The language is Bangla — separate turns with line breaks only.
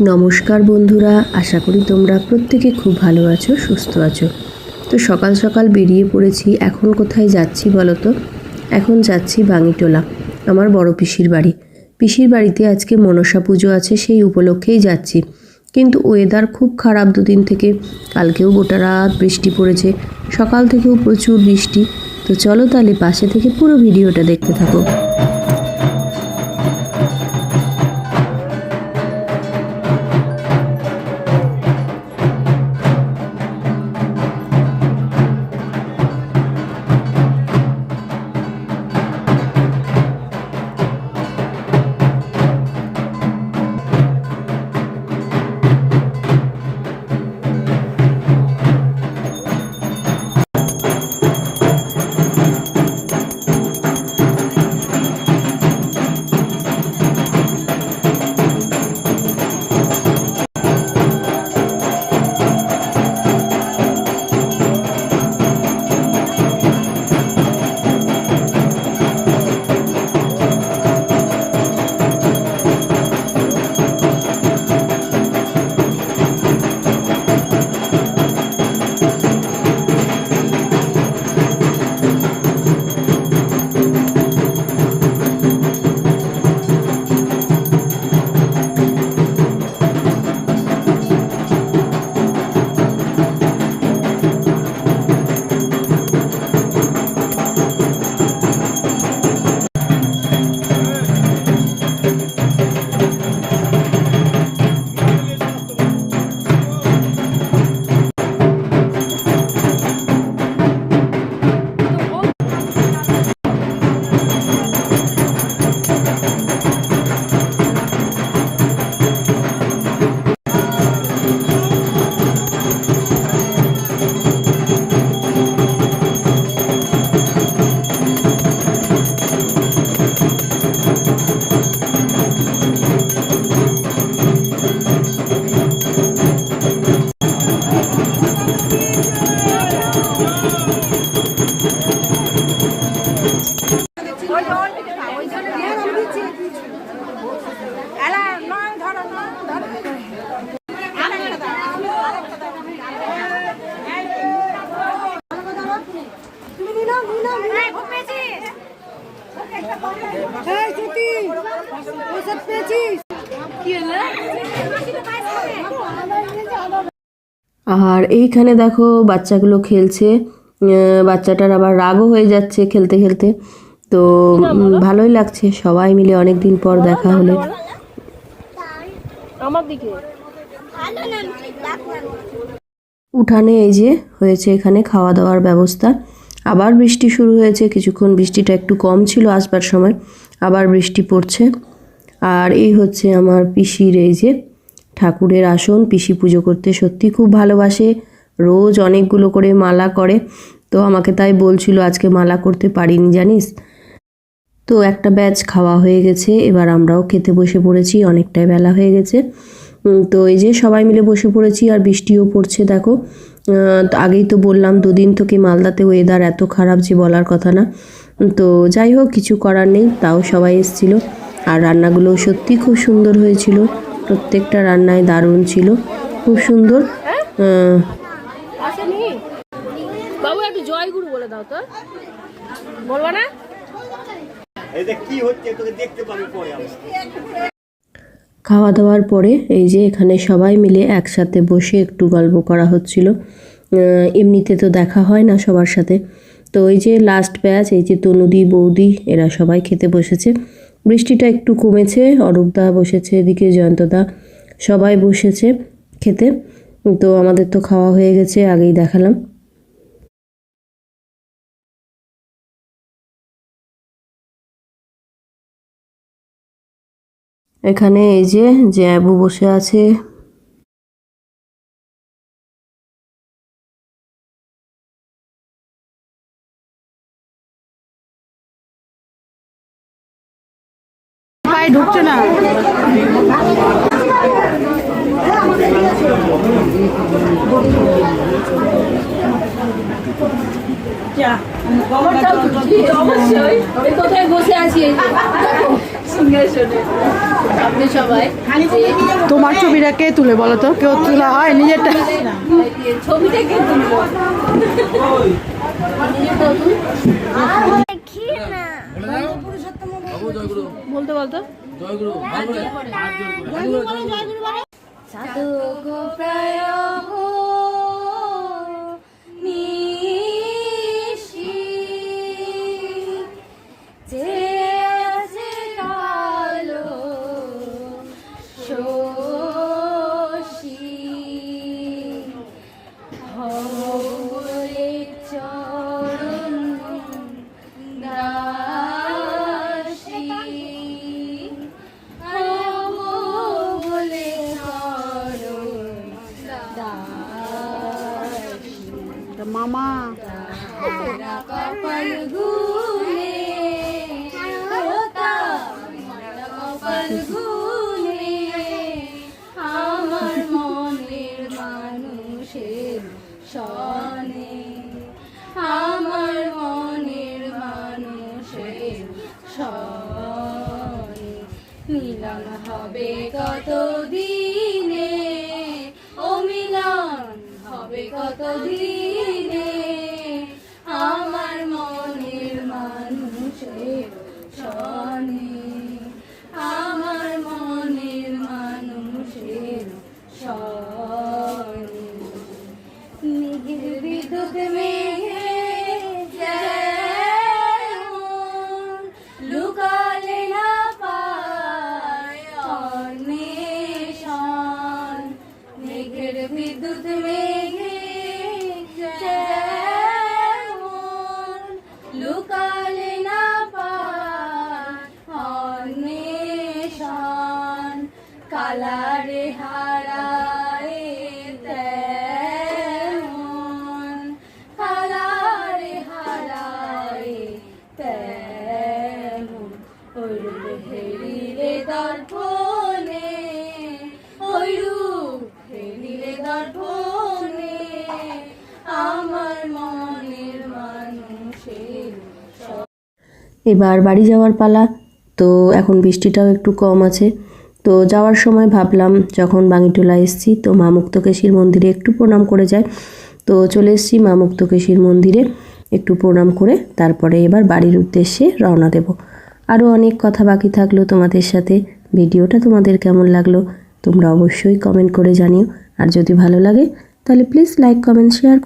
নমস্কার বন্ধুরা, আশা করি তোমরা প্রত্যেকে খুব ভালো আছো, সুস্থ আছো। তো সকাল সকাল বেরিয়ে পড়েছি, এখন কোথায় যাচ্ছি বলো তো? এখন যাচ্ছি বাঙিটোলা, আমার বড় পিসির বাড়ি। পিসির বাড়িতে আজকে মনসা পুজো আছে, সেই উপলক্ষেই যাচ্ছি। কিন্তু ওয়েদার খুব খারাপ দুদিন থেকে, কালকেও গোটা রাত বৃষ্টি পড়েছে, সকাল থেকেও প্রচুর বৃষ্টি। তো চলো তাহলে পাশে থেকে পুরো ভিডিওটা দেখতে থাকো।
পেয়েছিস? কি
আর এইখানে দেখো বাচ্চাগুলো খেলছে। বাচ্চাটার আবার রাগও হয়ে যাচ্ছে খেলতে খেলতে। তো ভালোই লাগছে। সবাই মিলে অনেক দিন পর দেখা হলে।
আমার দিকে?
উঠানে এই যে হয়েছে এখানে খাওয়া দাওয়ার ব্যবস্থা। আবার বৃষ্টি শুরু হয়েছে, কিছুক্ষণ বৃষ্টিটা একটু কম ছিল আসবার সময়, আবার বৃষ্টি পড়ছে। আর এই হচ্ছে আমার পিসির এই যে ঠাকুরের আসন, পিসি পুজো করতে সত্যি খুব ভালোবাসে, রোজ অনেকগুলো করে মালা করে। তো আমাকে তাই বলছিল, আজকে মালা করতে পারিনি, জানিস? তো একটা ব্যাচ খাওয়া হয়ে গেছে, এবার আমরাও খেতে বসে পড়েছি, অনেকটাই বেলা হয়ে গেছে। তো এই যে সবাই মিলে বসে পড়েছি, আর বৃষ্টিও পড়ছে, দেখো। আগেই তো বললাম দুদিন থেকে মালদাতে ওয়েদার এত খারাপ যে বলার কথা না। তো যাই হোক কিছু করার নেই তাও সবাই এসেছিল। আর রান্নাগুলো সত্যি খুব সুন্দর হয়েছিল। প্রত্যেকটা রান্নায় দারুণ ছিল। খুব সুন্দর। আহ,
আসেনি? বাবু একটু জয়গুরু বলে দাও তো। বলব না?
এটা কি হচ্ছে? তোকে দেখতে পাবি পরে
খাওয়া দাওয়ার পরে এই যে এখানে সবাই মিলে একসাথে বসে একটু গল্প করা হচ্ছিল। এমনিতে তো দেখা হয় না সবার সাথে। তো এই যে লাস্ট ব্যাচ এই যে তনুদি, বৌদি, এরা সবাই খেতে বসেছে। বৃষ্টিটা একটু কমেছে অরূপদা বসেছে, এদিকে জয়ন্তদা সবাই বসেছে খেতে। তো আমাদের তো খাওয়া হয়ে গেছে, আগেই দেখালাম। এখানে এই যে জ্যাবু বসে আছে।
পায়ে ঢুকছে না?
অবশ্যই। কোথায় বসে আছি? সিংহাসনে
ভাববে সবাই।
তোমার ছবিটা কে তুলে বলো তো? কেউ তোলা হয়? নিজেরটা?
ছবিটা কে তুলবো বলতে? বলতো
সাধুগো প্রায় আমার মনের মানুষের সনে আমার মনের মানুষের মিলন হবে কত কালারে হারায় তেমন। কালারে হারায় তেমন। ওইরূপ হেরিলে দর্পণে হেরিলে দর্পণে আমার মনের
এবার বাড়ি যাওয়ার পালা। তো এখন বৃষ্টিটাও একটু কম আছে। তো যাওয়ার সময় ভাবলাম, যখন বাঙিটোলা এসেছি, তো মা মুক্তকেশীর মন্দিরে একটু প্রণাম করে যায়। তো চলে এসেছি মা মুক্তকেশীর মন্দিরে, একটু প্রণাম করে তারপরে এবার বাড়ির উদ্দেশ্যে রওনা দেব। আরও অনেক কথা বাকি থাকল তোমাদের সাথে। ভিডিওটা তোমাদের কেমন লাগল, তোমরা অবশ্যই কমেন্ট করে জানিও। আর যদি ভালো লাগে, তাহলে প্লিজ লাইক, কমেন্ট, শেয়ার